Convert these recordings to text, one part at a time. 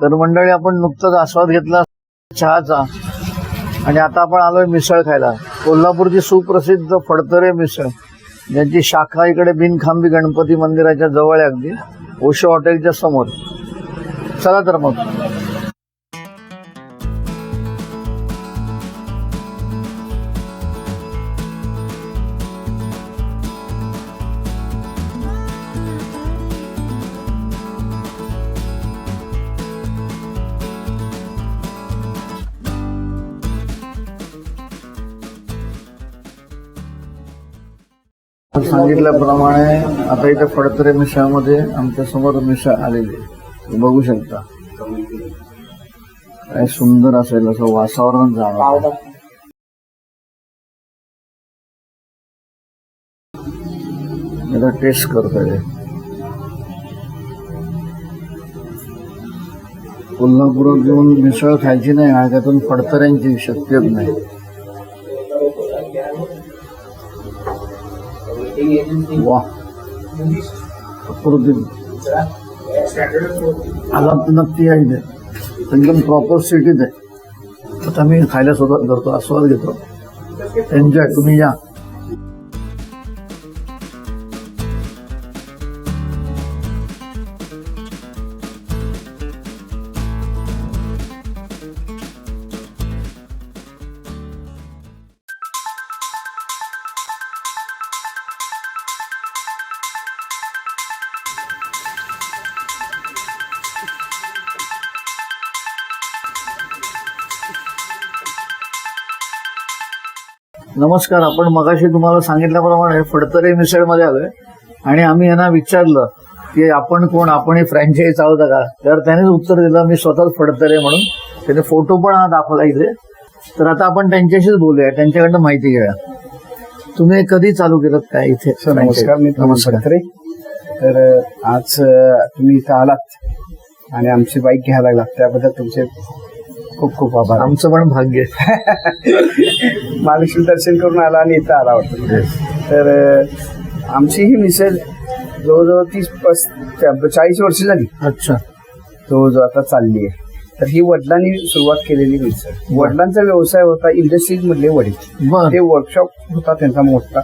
तर मंडळी आपण नुकतंच आस्वाद घेतला चहाचा. आणि आता आपण आलोय मिसळ खायला. कोल्हापूरची सुप्रसिद्ध फडतरे मिसळ. ज्यांची शाखा इकडे बिनखांबी गणपती मंदिराच्या जवळ आहे अगदी. ओशो हॉटेलच्या समोर. चला तर मग. सांगितल्याप्रमाणे आता इथे फडतरे मिशामध्ये आमच्यासमोर मिशा आलेली आहे. बघू शकता. काय सुंदर असेल असं वातावरण जाणवतं आता टेस्ट करतोय. कोल्हापुरात घेऊन मिसळ खायची नाही आणि त्यातून फडतऱ्यांची शक्यच नाही. वा. अप्रतिम. नक्की या इथे. एकदम प्रॉपर सिटीत आहे आता मी खायला सुरुवात करतो आस्वाद घेतो. एन्जॉय तुम्ही या. नमस्कार आपण मगाशी तुम्हाला सांगितल्याप्रमाणे फडतरे मिसळमध्ये आलोय. आणि आम्ही यांना विचारलं की आपण कोण? आपण फ्रँचाईज आहोत का? तर त्यानेच उत्तर दिलं मी स्वतःच फडतरे म्हणून. त्याने फोटो पण हा दाखवला इथे. तर आता आपण त्यांच्याशीच बोलूया त्यांच्याकडनं माहिती घेऊया. तुम्ही कधी चालू केलं काय इथे सर नमस्कार मी प्रमोद नमस्कार. फडतरे. तर आज तुम्ही इथं आलात आणि आमची बाईक घ्यायला लागलात. त्याबद्दल तुमचे खूप खूप आभार. आमचं पण भाग्य. महालक्ष्मी दर्शन करून आला आणि इथं आला वाटतं. तर आमची ही मिसळ जवळजवळ तीस पस चाळीस वर्ष झाली. अच्छा. जवळजवळ आता चालली आहे. तर ही वडिलांनी सुरुवात केलेली मिसळ वडिलांचा व्यवसाय होता इंडस्ट्रीज मधले वडील. ते वर्कशॉप होता त्यांचा मोठा.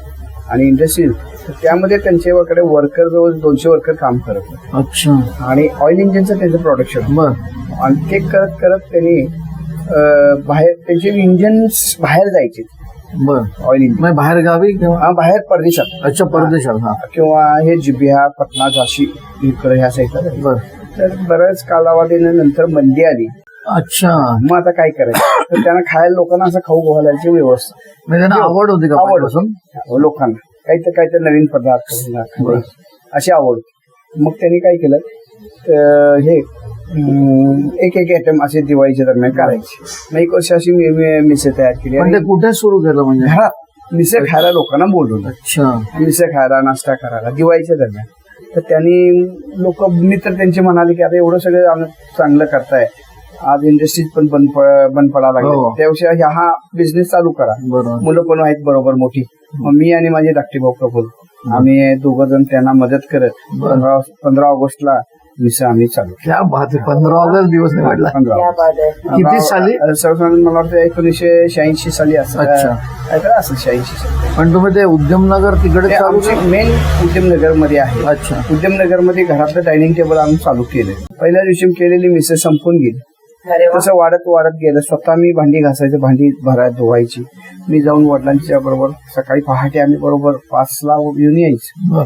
आणि इंडस्ट्रीज तर त्यामध्ये त्यांच्याकडे वर्कर जवळ दोनशे वर्कर काम करत होते. अच्छा. आणि ऑइल इंजिनचं त्यांचं प्रोडक्शन बर. आणि ते करत करत त्यांनी अं, बाहेर त्यांचे इंजिन बाहेर जायचे. बर. ऑइल इंजिन मग बाहेर गावी किंवा? बाहेर परदेशात. अच्छा परदेशात हा. किंवा हे जिबिया पटना झाशी इकडे ह्या साईडला जायचे. बर. तर बऱ्याच कालावधीने नंतर मंदी आली. अच्छा. मग आता काय करायचं? तर त्यांना खायला लोकांना असं खाऊ घालायची व्यवस्था. म्हणजे त्यांना आवड होती का आवड पहिल्यापासून? लोकांना. काहीतरी काहीतरी नवीन पदार्थ. अशी आवड. मग त्यांनी काय केलं? तर हे एक एक आयटम असे दिवाळीच्या दरम्यान करायचे. मग एक वर्ष अशी मिसळ तयार केली ते कुठे सुरू केलं म्हणजे? घरात मिसळ खायला लोकांना बोलवलं. मिसळ खायला नाश्ता करायला दिवाळीच्या दरम्यान. तर त्यांनी लोक मित्र त्यांचे म्हणाले की आता एवढं सगळं चांगलं करताय. आज इंडस्ट्रीज पण बंद बंद पडायला हो. लागले त्यापेक्षा ह्या हा बिझनेस चालू करा. बरोबर. मुलं पण आहेत बरोबर मोठी. मग मी आणि माझे धाकटे भाऊ प्रफुल आम्ही दोघ जण त्यांना मदत करत. पंधरा पंधरा ऑगस्टला मिसळ आम्ही चालू केली. क्या बात आहे. पंधरा ऑगस्ट दिवस निवडला पंधरा ऑगस्ट. किती साली? सर्वसाधारण मला वाटतं एकोणीसशे शहाऐंशी साली असं असेल शहाऐंशी साली. पण तुम्ही ते उद्यमनगर तिकडे आमचे? मेन उद्यमनगरमध्ये आहे. अच्छा. उद्यमनगरमध्ये घरातलं डायनिंग टेबल आम्ही चालू केलं. पहिल्या दिवशी केलेली मिसळ संपून गेली. तसं वाढत वाढत गेलं. स्वतः मी भांडी घासायचं भांडी भरायला धुवायची. मी जाऊन वडिलांच्या बरोबर सकाळी पहाटे आम्ही बरोबर पाचला येऊन यायचं.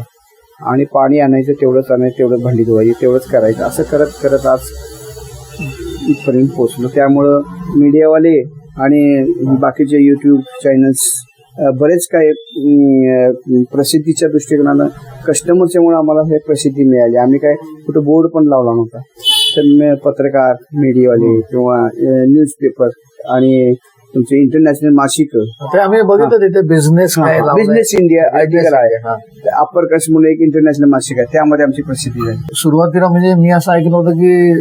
आणि पाणी आणायचं तेवढंच आणायचं तेवढंच भांडी धुवायची तेवढंच करायचं. असं करत करत आज इथपर्यंत पोहोचलो. त्यामुळं मीडियावाले आणि बाकीचे युट्यूब चॅनल्स बरेच काय प्रसिद्धीच्या दृष्टिकोनानं कस्टमरच्यामुळे आम्हाला हे प्रसिद्धी मिळाली. आम्ही काय कुठं बोर्ड पण लावला नव्हता. पत्रकार मीडियावाले किंवा न्यूजपेपर आणि तुमचे इंटरनॅशनल मासिक. आम्ही बघितलं तिथे बिझनेस. बिझनेस इंडिया आर्टिकल आहे. अप्पर कास्ट म्हणून एक इंटरनॅशनल मासिक आहे. त्यामध्ये आमची प्रसिद्धी झाली. सुरुवातीला म्हणजे मी असं ऐकलं होतं की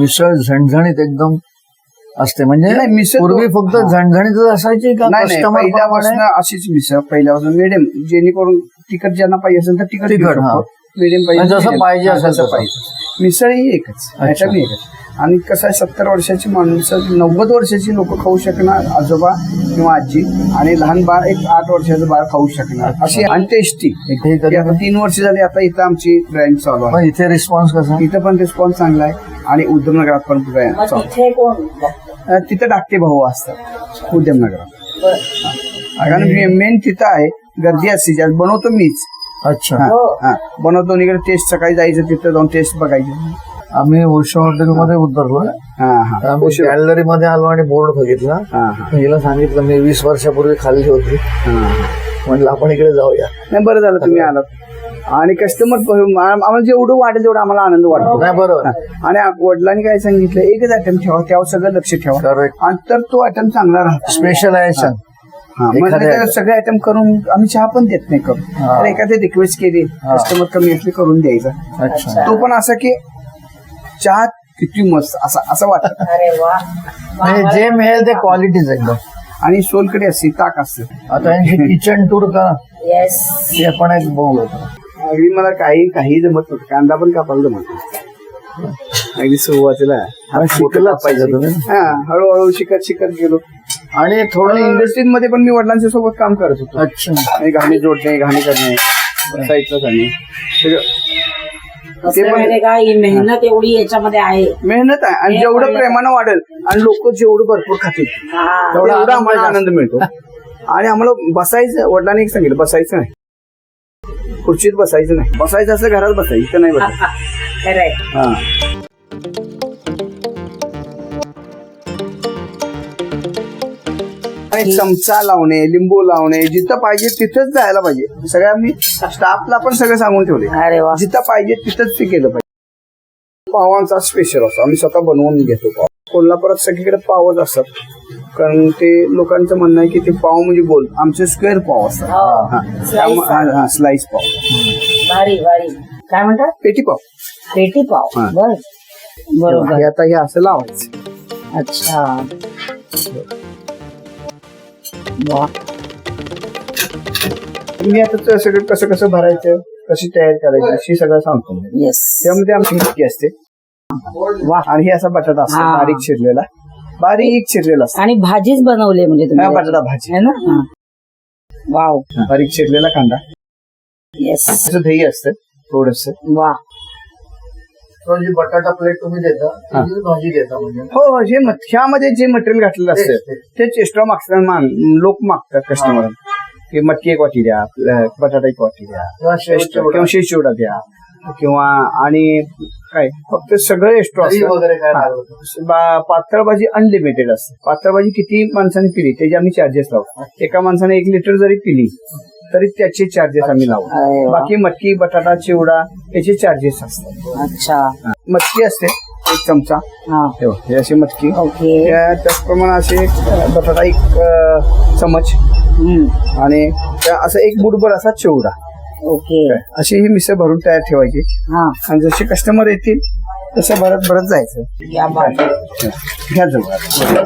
मिसळ झणझणीत एकदम असते. म्हणजे पूर्वी फक्त. झणझणीतच असायची का? पहिल्यापासून अशीच मिसळ पहिल्यापासून मिडियम जेणेकरून तिखट ज्यांना पाहिजे असेल तर तिखट, हा. मिडियम जसं. पाहिजे असेल जसं तसं. पाहिजे. मिसळ ही एकच. आयटम एकच. आणि कसं आहे सत्तर वर्षाची माणसं नव्वद वर्षाची लोक खाऊ शकणार आजोबा किंवा आजी आणि लहान बाळ एक आठ वर्षाचं बाळ खाऊ शकणार. अशी आणि टेस्टी आता तीन वर्ष झाली आता इथं आमची ब्रँड चालू आहे. मग इथे रिस्पॉन्स कसा? इथं पण रिस्पॉन्स चांगला आहे आणि उद्यमनगरात पण. तिथे धाकटे भाऊ असतात उद्यमनगरात. बरं. कारण मेन तिथं आहे गर्दी असते ज्यात बनवतो मीच. अच्छा. हा. बनवतो इकडे टेस्ट सकाळी जायचं तिथं जाऊन टेस्ट बघायची. आम्ही उषा हॉटेलमध्ये उतरलो हा हा. आम्ही गॅलरी मध्ये आलो आणि बोर्ड बघितला. हा हा. हिला सांगितलं मी वीस वर्षापूर्वी खाल्ली होती. हा, हा. म्हणलं आपण इकडे जाऊया. नाही बरं झालं तुम्ही आलात. आणि कस्टमर आम्हाला जेवढं वाटेल तेवढा आम्हाला आनंद वाटतो. नाही बरोबर. हा. आणि आ- वडिलांनी काय सांगितलं एकच आयटम ठेवा त्यावर सगळं लक्ष ठेवा. आणि तर तो आयटम चांगला राहतो. स्पेशलायझेशन हा, मग एखाद्या त्याला सगळे आयटम करून आम्ही चहा पण देत नाही करून. हा. तर एखादी रिक्वेस्ट केली हा. कस्टमर कमी असले करून द्यायचा. अच्छा. तो पण असा की चहा किती मस्त असा असं वाटत. अरे वा. म्हणजे जे मिळेल ते क्वालिटीज एकदम. आणि सोलकडे असते ताक असतं. आता यांची किचन टूर का येस ते आपण एक बघू अगदी मला काही काही जमत नव्हतं. कांदा पण कापायला जमत नव्हतं. अगदी सुरुवातीला पाहिजे हा हळूहळू शिकत शिकत गेलो. आणि थोडं इंडस्ट्रीमध्ये पण मी वडिलांच्या सोबत काम करत होतो. अच्छा. आणि घाणी जोडणे घाणी करणे साईडला करणे का ही मेहनत एवढी याच्यामध्ये आहे? मेहनत आहे. आणि हे जेवढं प्रेमानं वाढेल आणि लोक जेवढं भरपूर खातील हा. तेवढा आम्हाला. आनंद मिळतो. आणि आम्हाला बसायचं वडिलांनी एक सांगितलं बसायचं नाही. खुर्चीत बसायचं नाही. बसायचं असं घरात बसायचं नाही बसायचं. आणि चमचा लावणे लिंबू लावणे जिथं पाहिजे तिथंच जायला पाहिजे. सगळ्या मी स्टाफला पण सगळं सांगून ठेवले. अरे वा. जिथं पाहिजे तिथंच ते केलं पाहिजे. पावांचा स्पेशल असतो. आम्ही स्वतः बनवून घेतो पाव. कोल्हापुरात सगळीकडे पावच असतात. कारण ते लोकांचं म्हणणं आहे की ते पाव म्हणजे गोल आमचे स्क्वेअर पाव असतात. हो. हा. Slice त्यामुळे- हा, हा, स्लाइस पाव. भारी भारी. काय म्हणतात? पेटी पाव. पेटी पाव. हा. बर. बरोबर. हे आता हे असं लावायचं. अच्छा. वा. मी आता ते सगळं कसं कसं भरायचं कशी तयार करायची अशी सगळं सांगतो येस त्यामध्ये आमची मटकी असते. वा आणि हे असा बटाटा असतो हा. बारीक चिरलेला. बारीक चिरलेला असतो. आणि भाजीच बनवली म्हणजे हा, तुम्ही बटाटा भाजी. है ना? हा. वाव बारीक चिरलेला कांदा. येस असं दही असतं थोडस. वा. जी बटाटा प्लेट तुम्ही देता हा. भाजी देता म्हणजे? हो हो जे ह्यामध्ये जे मटेरियल घातलेलं असतं तेच. एक्स्ट्रा मागतात मान- लोक मागतात कस्टमर की मटकी एक वाटी द्या बटाटा एक वाटी द्या किंवा शेवटच्या एक्स्ट्रा किंवा शेष चिवडा द्या. किंवा आणि काय फक्त सगळं एक्स्ट्रा पातळ भाजी अनलिमिटेड असते. पातळ भाजी किती माणसाने पिली त्याचे आम्ही चार्जेस लावतो. एका माणसाने एक लिटर जरी पिली तरी त्याचे चार्जेस आम्ही अरे लावतो. वा. बाकी मटकी बटाटा चिवडा याचे चार्जेस असतात. अच्छा. मटकी असते एक चमचा. हा. हे बघ, हे अशी मटकी. ओके. त्या- त्याचप्रमाणे असे अं, बटाटा एक अं, चमच. हम्म. आणि त्या असं एक बुडभर असा चिवडा. ओके. अशी ही मिसळ भरून तयार ठेवायची. हा. आणि जसे कस्टमर येतील तसं भरत भरत जायचं. या बात घ्या जवळ.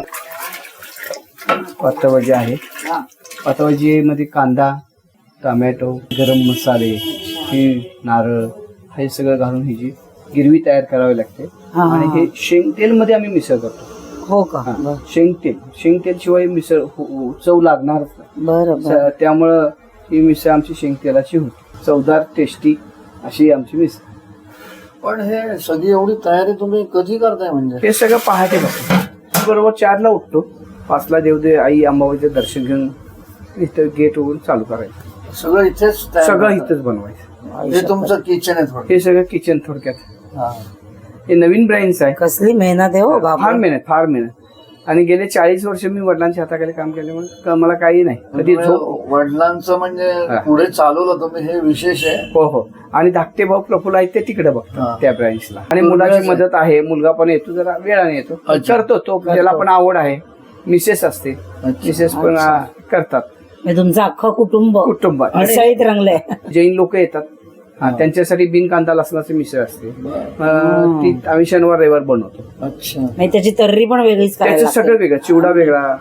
पातळभाजी आहे. हा. पातळभाजीमध्ये कांदा टमॅटो गरम मसाले तीळ नारळ हे सगळं घालून ह्याची गिरवी तयार करावी लागते. हा, हा, आणि हे. शेंगतेल मध्ये आम्ही मिसळ करतो. हो का? हा, शेंगतेल शेंगतेल शिवाय मिसळ हो- हो- चव लागणार. बरं बरं. त्यामुळं ही मिसळ आमची शेंगतेलाची होती. चवदार टेस्टी अशी आमची मिसळ. पण हे सगळी एवढी तयारी तुम्ही कधी करताय म्हणजे? हे सगळं पहाटे बघतो बरोबर चारला उठतो. पाचला देवदे आई अंबाबाईचं दर्शन घेऊन इथं गेट उघडून चालू करायचं. सगळं इथेच सगळं? इथंच बनवायचं. हे तुमचं किचन आहे थोडं हे सगळं किचन थोडक्यात. हा. हे नवीन ब्रँड्स आहे कसली मेहनत आहे हो फार मेहनत फार मेहनत. आणि गेले चाळीस वर्ष मी वडिलांच्या हाताखाली काम केल्यामुळे क- मला काही नाही. कधी झोप तुम्ही वडिलांचं म्हणजे हा. पुढे चालवलं तुम्ही हे विशेष आहे. हो हो. आणि धाकटे भाऊ प्रफुल्ल आहेत ते तिकडे हा. बघतात त्या ब्रँचला आणि मुलाची. मदत आहे मुलगा पण येतो जरा वेळाने येतो. अच्छा. करतो तो त्याला पण आवड आहे. मिसेस असते. मिसेस पण आ, करतात. म्हणजे तुमचं अख्खं कुटुंब कुटुंबात मिसळीत रंगलंय. जैन लोक येतात. हा, त्यांच्यासाठी बिन कांदा लसणाची मिसळ असते. अं, ती आम्ही शनिवार रविवार बनवतो. अच्छा. म्हणजे त्याची तर्री पण वेगळीच करायला त्याचं सगळं. वेगळं चिवडा वेगळा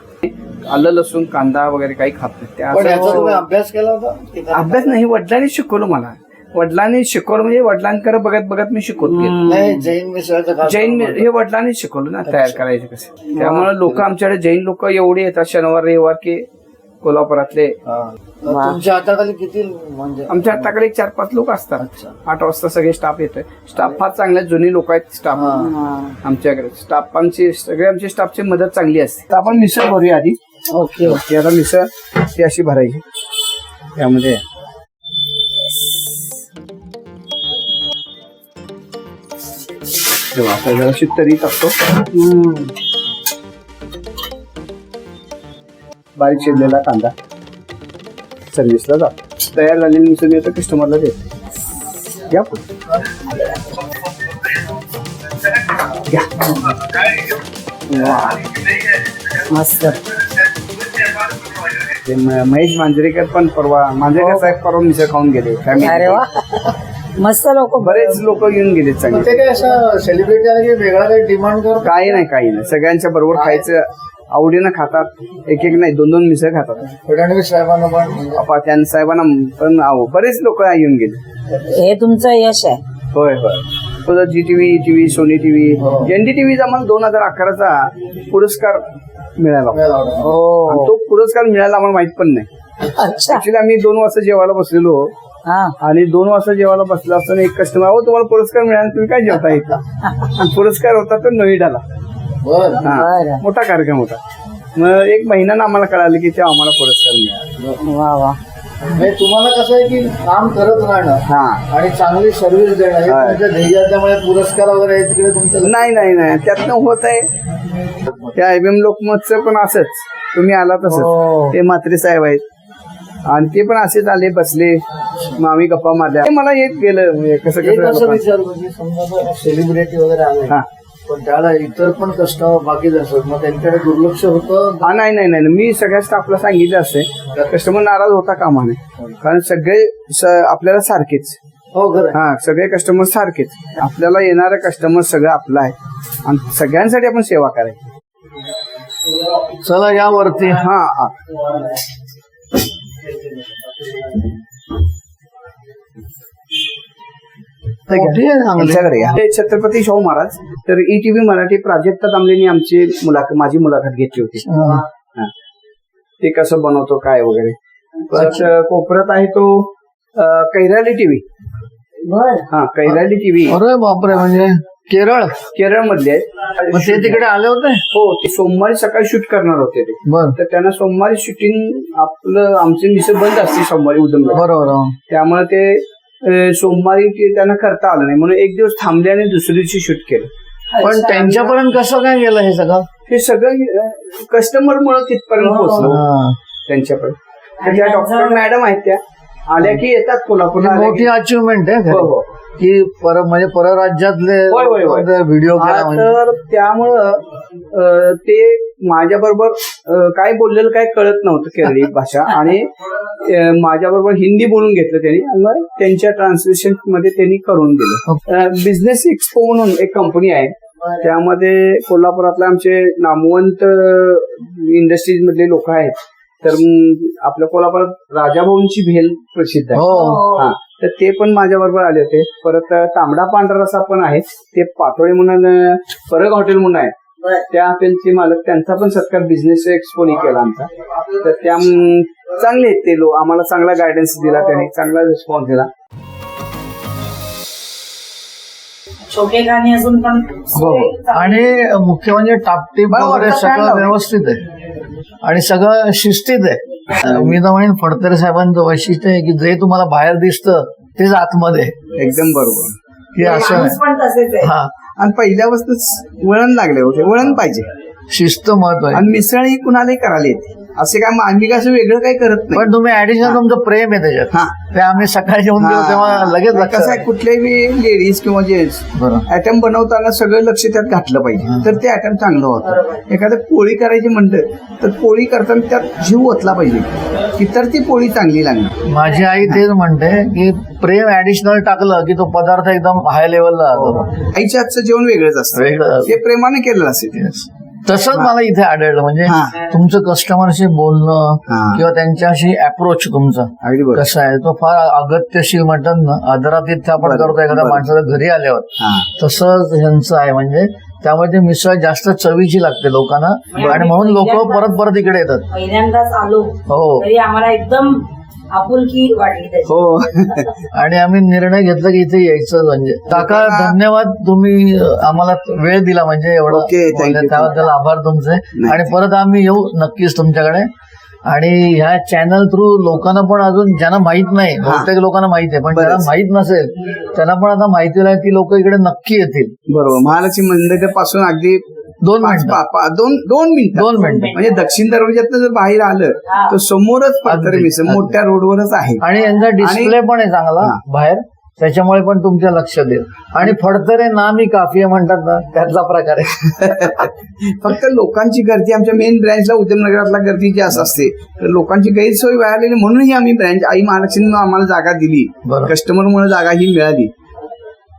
आलं लसूण कांदा वगैरे काही खात नाही. त्या पण याचा तुम्ही असं- अभ्यास केला होता? की काय? अभ्यास नाही वडिलांनी शिकवलं मला. वडिलांनी शिकवलं म्हणजे वडिलांकडे बघत बघत मी शिकवत गेलो. नाही जैन मिसळचं जैन मी- हे वडिलांनी शिकवलं ना तयार करायचे कसे. त्यामुळे लोक आमच्याकडे जैन लोक एवढे येतात शनिवार रविवार की कोल्हापुरातले. हा. तुमच्या हाताखाली किती म्हणजे आमच्या हाताकडे चार पाच लोक असतात. आठ वाजता सगळे स्टाफ येतोय. स्टाफ फार चांगले जुनी लोक आहेत स्टाफ. आमच्याकडे. स्टाफांची सगळे आमची स्टाफची मदत चांगली असते. तर आपण मिसळ भरूया आधी. ओके ती आता मिसळ ती अशी भरायची. त्यामध्ये जराशी तरी टाकतो बारीक चिरलेला कांदा. सर्व्हिसला जातो तयार झालेली मिसळ मी आता कस्टमरला देतो घ्या. मस्त. ते महेश मांजरेकर पण परवा मांजरेकर साहेब परवा मिसळ खाऊन गेले. अरे वा. मस्त लोक. बरेच लोक येऊन गेले चांगले ते काय असं सेलिब्रिटी आलं की वेगळा काही डिमांड कर? काही नाही काही नाही. सगळ्यांच्या बरोबर खायचं. आवडीनं खातात. एक एक नाही दोन दोन मिसळ खातात. फडणवीस साहेबांना पण? म्हणजे आपा त्या साहेबांना पण आव बरेच लोक येऊन गेले. हे तुमचं यश आहे. होय होय. Zee TV TV Sony TV हो. एन डी टीव्हीचा मला दोन हजार अकराचा पुरस्कार मिळाला. लावला. हो. आणि तो पुरस्कार मिळाला आम्हाला माहीत पण नाही. अच्छा. ऍक्च्युली आम्ही दोन वाजता जेवायला बसलेलो. हा. आणि दोन वाजता जेवायला बसला असताना एक कस्टमर अहो तुम्हाला पुरस्कार मिळाला तुम्ही काय जेवता येत आणि पुरस्कार होता तो नोईडाला बर. हा. बरं. मोठा कार्यक्रम होता. मग एक महिन्यानं आम्हाला कळालं की ते आम्हाला पुरस्कार मिळाला. वा वा. म्हणजे तुम्हाला कसं आहे की काम करत राहणं हा. आणि चांगली सर्व्हिस देणं हे हा. तुमच्या पुरस्कार वगैरे हे तिकडे तुमचं? नाही नाही नाही. त्यातनं होत आहे. त्या एम लोकमतचं पण असंच. तुम्ही आला हो. तसंच ते म्हात्रे साहेब आहेत. आणि ते पण असेच आले बसले. मग आम्ही गप्पा मारल्या. ते मला येत गेलं. म्हणजे कसं एक कसं असं लोकांचं. विचारलं की समजा सेलिब्रिटी वगैरे आले. हा. पण त्याला इतर पण कस्टमर बाकीच असत मग त्यांच्याकडे दुर्लक्ष होतं? हा नाही नाही नाही. मी सगळ्या स्टाफला सांगितलं असते कस्टमर नाराज होता कामा नये कारण सगळे आपल्याला सारखेच. हो. हा सगळे कस्टमर सारखेच. आपल्याला येणारे कस्टमर सगळं आपलं आहे. आणि सगळ्यांसाठी आपण सेवा करायची. चला या वरती हा. आमच्याकडे. हे छत्रपती शाहू महाराज तर ई टीव्ही मराठी प्राजक्ता दामलेनी आमची मुलाखत माझी मुलाखत घेतली होती. हा. ते कसं बनवतो काय वगैरे. परत अ, कोपऱ्यात आहे तो अ, कैराली टीव्ही बर. हा कैराली टीव्ही अरे बापरे म्हणजे केरळ. केरळ मधले मग ते तिकडे आले होते? हो ते सोमवारी सकाळी शूट करणार होते ते. बर. तर त्यांना सोमवारी शूटिंग आपलं आमची मिसळ बंद असते सोमवारी उदमला बरोबर हो. त्यामुळे ते सोमवारी ते त्यांना करता आलं नाही. म्हणून एक दिवस थांबले आणि दुसऱ्या दिवशी शूट केलं. पण त्यांच्यापर्यंत कसं काय गेलं हे सगळं? हे सगळं कस्टमर मुळे तिथपर्यंत पोहोचलं. हा. त्यांच्यापर्यंत. तर त्या डॉक्टर मॅडम आहेत त्या. आल्या की येतात कोल्हापूरला ही आल्या मोठी अचिव्हमेंट आहे हो. हो. की पर म्हणजे परराज्यातले. व्हिडिओ हा, म्हणजे? तर त्यामुळं ते माझ्या बरोबर काय बोललेलं काय कळत नव्हतं केरळी भाषा. आणि माझ्या बरोबर हिंदी बोलून घेतलं त्यांनी आणि मग त्यांच्या ट्रान्सलेशनमध्ये त्यांनी करून दिलं. बिझनेस एक्सपो म्हणून एक कंपनी आहे. त्यामध्ये कोल्हापुरातले आमचे नामवंत इंडस्ट्रीज मधले लोक आहेत. तर आपल्या कोल्हापुरात राजाभाऊंची भेल प्रसिद्ध आहे. हो. हा. तर ते पण माझ्या बरोबर आले होते. परत तांबडा पांढरा रसा पण आहे. ते पातोळी म्हणून परग हॉटेल म्हणून आहे. त्या हॉटेलचे मालक त्यांचा पण सत्कार बिझनेस एक्सपोनी केला आमचा. तर त्या चांगले आहेत ते लोक. आम्हाला चांगला गायडन्स दिला त्याने चांगला रिस्पॉन्स दिला. छोटे गाणे असून पण हो. आणि मुख्य म्हणजे टापटीप वगैरे fan सगळं. व्यवस्थित आहे. आणि सगळं शिस्तीत आहे. मी तर म्हणेन फडतरे साहेबांचं वैशिष्ट्य आहे की जे तुम्हाला बाहेर दिसतं तेच आतमध्ये. आहे. एकदम बरोबर. की असं हा. आणि पहिल्यापासूनच वळण लागले होते वळण पाहिजे. शिस्त महत्त्व आणि मिसळ ही कुणालाही करायला येते असे काय मग आम्ही काय असं वेगळं काही करत नाही. पण तुम्ही ऍडिशनल तुमचं प्रेम आहे त्याच्यात. हा. ते आम्ही सकाळी जेवून गेलो तेव्हा लगेच लक्षात कसं आहे कुठल्याही लेडीज किंवा जेंट्स बरं ऍटम बनवताना सगळं लक्ष त्यात घातलं पाहिजे. तर ते ऍटम चांगलं होतं. एखादं पोळी करायची म्हणलं तर पोळी करताना त्यात जीव ओतला पाहिजे. की तर ती पोळी चांगली लागणार माझी आई तेच म्हणते की प्रेम ऍडिशनल टाकलं की तो पदार्थ एकदम हाय लेवलला जातो. आईच्या हातचं जेवण वेगळंच असतं. वेगळं ते प्रेमाने केलेलं असेल Yes. तसंच मला इथे आढळलं. म्हणजे हा. तुमचं कस्टमरशी बोलणं हा. किंवा त्यांच्याशी अप्रोच तुमचा कसं आहे? तो फार अगत्यशील म्हणतात ना आदरातिथ्य आपण करतो एखाद्या. माणसाला घरी आल्यावर. तसंच ह्यांचं आहे. म्हणजे त्यामुळे ते मिसळ जास्त चवीची लागते लोकांना. आणि म्हणून लोक परत परत इकडे येतात. पहिल्यांदाच आलो. हो. आम्हाला एकदम आपुलकी वाटली त्याची. हो. आणि आम्ही निर्णय घेतला की इथे यायचं म्हणजे. काका धन्यवाद. तुम्ही आम्हाला वेळ दिला म्हणजे एवढं Okay, thank you. बोलले. त्याबद्दल आभार तुमचे. नाही. आणि परत आम्ही येऊ नक्कीच तुमच्याकडे. आणि ह्या चॅनल थ्रू लोकांना पण अजून ज्यांना माहीत नाही बहुतेक लोकांना माहीत आहे पण ज्यांना. माहीत नसेल त्यांना पण आता माहिती होईल की लोक इकडे नक्की येतील. बरोबर. महालक्ष्मी मंदिरापासून अगदी दोन पाच मिनिटं. पा- पा- दोन दोन मिनिटं. दोन मिनिटं. म्हणजे दक्षिण दरवाज्यातनं जर बाहेर आलं हा. तर समोरच फडतरे अगदी, मिसळ अगदी. मोठ्या रोडवरच आहे. आणि यांचा डिस्प्ले पण आहे चांगला हा. बाहेर. त्याच्यामुळे पण तुमच्या लक्षात येईल आणि फडतरे नामी काफिया म्हणतात ना त्यातला प्रकार आहे. फक्त लोकांची गर्दी आमच्या मेन ब्रँचला उद्यमनगरातला गर्दी जास्त असते तर लोकांची गैरसोय व्हायला म्हणूनही आम्ही ब्रँच आई महालक्ष्मी आम्हाला जागा दिली. बरोबर. कस्टमरमुळे जागा ही मिळाली.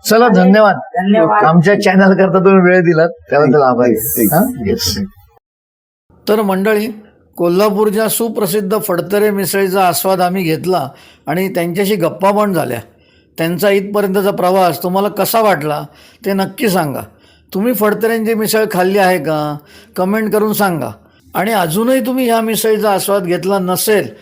चला धन्यवाद. धन्यवाद. आमच्या चॅनल करता तुम्ही वेळ दिलात त्याबद्दल आभारी हा? Yes. तर मंडळी कोल्हापूरच्या सुप्रसिद्ध फडतरे मिसळीचा आस्वाद आम्ही घेतला आणि त्यांच्याशी गप्पा पण झाल्या. त्यांचा इथपर्यंतचा प्रवास तुम्हाला कसा वाटला ते नक्की सांगा. तुम्ही फडतऱ्यांची मिसळ खाल्ली आहे का? कमेंट करून सांगा. आणि अजूनही तुम्ही ह्या मिसळीचा आस्वाद घेतला नसेल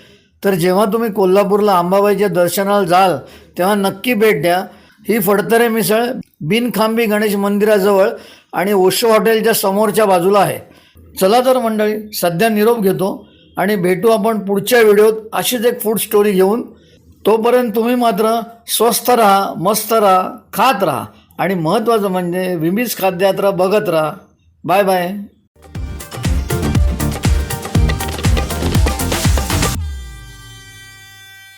तर जेव्हा तुम्ही कोल्हापूरला अंबाबाईच्या दर्शनाला जाल तेव्हा नक्की भेट द्या. ही फडतरे मिसळ बिनखांबी गणेश मंदिराजवळ आणि ओशो हॉटेलच्या समोरच्या बाजूला आहे. चला तर मंडळी सध्या निरोप घेतो आणि भेटू आपण पुढच्या व्हिडिओत अशीच एक फूड स्टोरी घेऊन. तोपर्यंत तुम्ही मात्र स्वस्थ राहा मस्त राहा खात राहा आणि महत्त्वाचं म्हणजे विमीज खाद्ययात्रा बघत राहा. Bye bye.